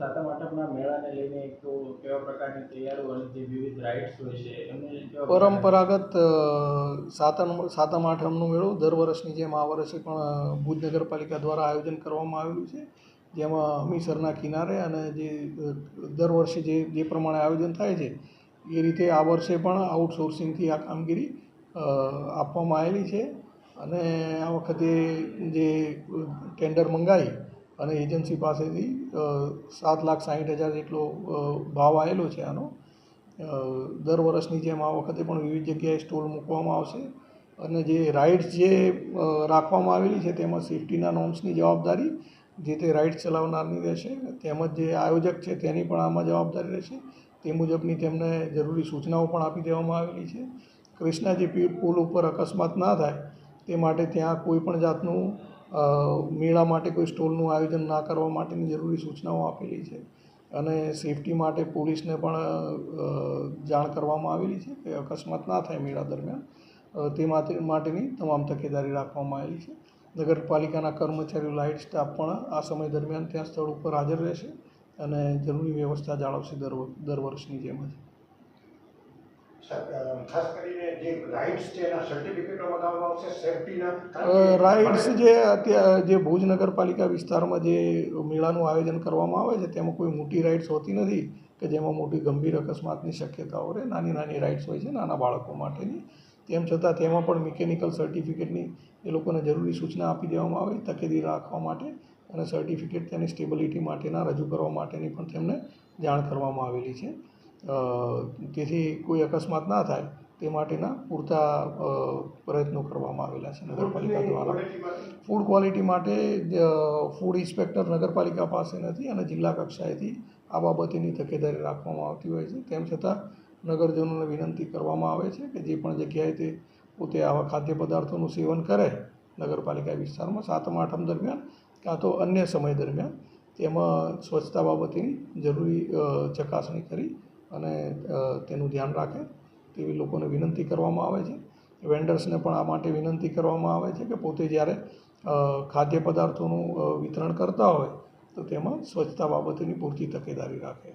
સાતમ, આઠમના મેળાને લઈને કેવા પ્રકારની તૈયારીઓ અને જે વિવિધ રાઇડ્સ હોય છે, એમને પરંપરાગત સાતમ સાતમ, આઠમનો મેળો દર વર્ષની જેમ આ વર્ષે પણ ભુજ નગરપાલિકા દ્વારા આયોજન કરવામાં આવેલું છે. જેમાં હમીસરના કિનારે અને જે દર વર્ષે જે જે પ્રમાણે આયોજન થાય છે, એ રીતે આ વર્ષે પણ આઉટસોર્સિંગથી આ કામગીરી આપવામાં આવેલી છે. અને આ વખતે જે ટેન્ડર મંગાવી અને એજન્સી પાસેથી સાત લાખ સાઠ હજાર જેટલો ભાવ આવેલો છે આનો. દર વર્ષની જેમ આ વખતે પણ વિવિધ જગ્યાએ સ્ટોલ મૂકવામાં આવશે. અને જે રાઇડ્સ જે રાખવામાં આવેલી છે તેમાં સેફ્ટીના નોર્મ્સની જવાબદારી, જે તે રાઇડ્સ ચલાવનારની રહેશે, તેમજ જે આયોજક છે તેની પણ આમાં જવાબદારી રહેશે. તે મુજબની તેમને જરૂરી સૂચનાઓ પણ આપી દેવામાં આવેલી છે. કૃષ્ણાજી પુલ ઉપર અકસ્માત ના થાય, તે માટે ત્યાં કોઈ પણ જાતનું મેળા માટે કોઈ સ્ટોલનું આયોજન ના કરવા માટેની જરૂરી સૂચનાઓ આપેલી છે અને સેફટી માટે પોલીસને પણ જાણ કરવામાં આવેલી છે કે અકસ્માત ના થાય મેળા દરમિયાન. તે માટે માટેની તમામ તકેદારી રાખવામાં આવેલી છે. નગરપાલિકાના કર્મચારીઓ, લાઇટ સ્ટાફ પણ આ સમય દરમિયાન ત્યાં સ્થળ ઉપર હાજર રહેશે અને જરૂરી વ્યવસ્થા જાળવશે દર દર વર્ષની જેમ જ. ખાસ કરીને જે રાઇડ્સ છે એના સર્ટિફિકેટો મંગાવવામાં આવશે સેફટીના રાઇડ્સ જે અત્યારે જે ભુજ નગરપાલિકા વિસ્તારમાં જે મેળાનું આયોજન કરવામાં આવે છે તેમાં કોઈ મોટી રાઇડ્સ હોતી નથી કે જેમાં મોટી ગંભીર અકસ્માતની શક્યતાઓ રહે નાની નાની રાઇડ્સ હોય છે નાના બાળકો માટેની. તેમ છતાં તેમાં પણ મિકેનિકલ સર્ટિફિકેટની એ લોકોને જરૂરી સૂચના આપી દેવામાં આવે તકેદી રાખવા માટે અને સર્ટિફિકેટ તેની સ્ટેબિલિટી માટેના રજૂ કરવા માટેની પણ તેમને જાણ કરવામાં આવેલી છે. તેથી કોઈ અકસ્માત ના થાય તે માટેના પૂરતા પ્રયત્નો કરવામાં આવેલા છે નગરપાલિકા દ્વારા. ફૂડ ક્વોલિટી માટે ફૂડ ઇન્સ્પેક્ટર નગરપાલિકા પાસે નથી અને જિલ્લા કક્ષાએથી આ બાબતેની તકેદારી રાખવામાં આવતી હોય છે. તેમ છતાં નગરજનોને વિનંતી કરવામાં આવે છે કે જે પણ જગ્યાએ તે પોતે આવા ખાદ્ય પદાર્થોનું સેવન કરે નગરપાલિકા વિસ્તારમાં સાતમ આઠમ દરમિયાન કાં તો અન્ય સમય દરમિયાન તેમાં સ્વચ્છતા બાબતેની જરૂરી ચકાસણી કરી અને તેનું ધ્યાન રાખે તેવી લોકોને વિનંતી કરવામાં આવે છે. વેન્ડર્સને પણ આ માટે વિનંતી કરવામાં આવે છે કે પોતે જ્યારે ખાદ્ય પદાર્થોનું વિતરણ કરતા હોય તો તેમાં સ્વચ્છતા બાબતેની પૂરતી તકેદારી રાખે.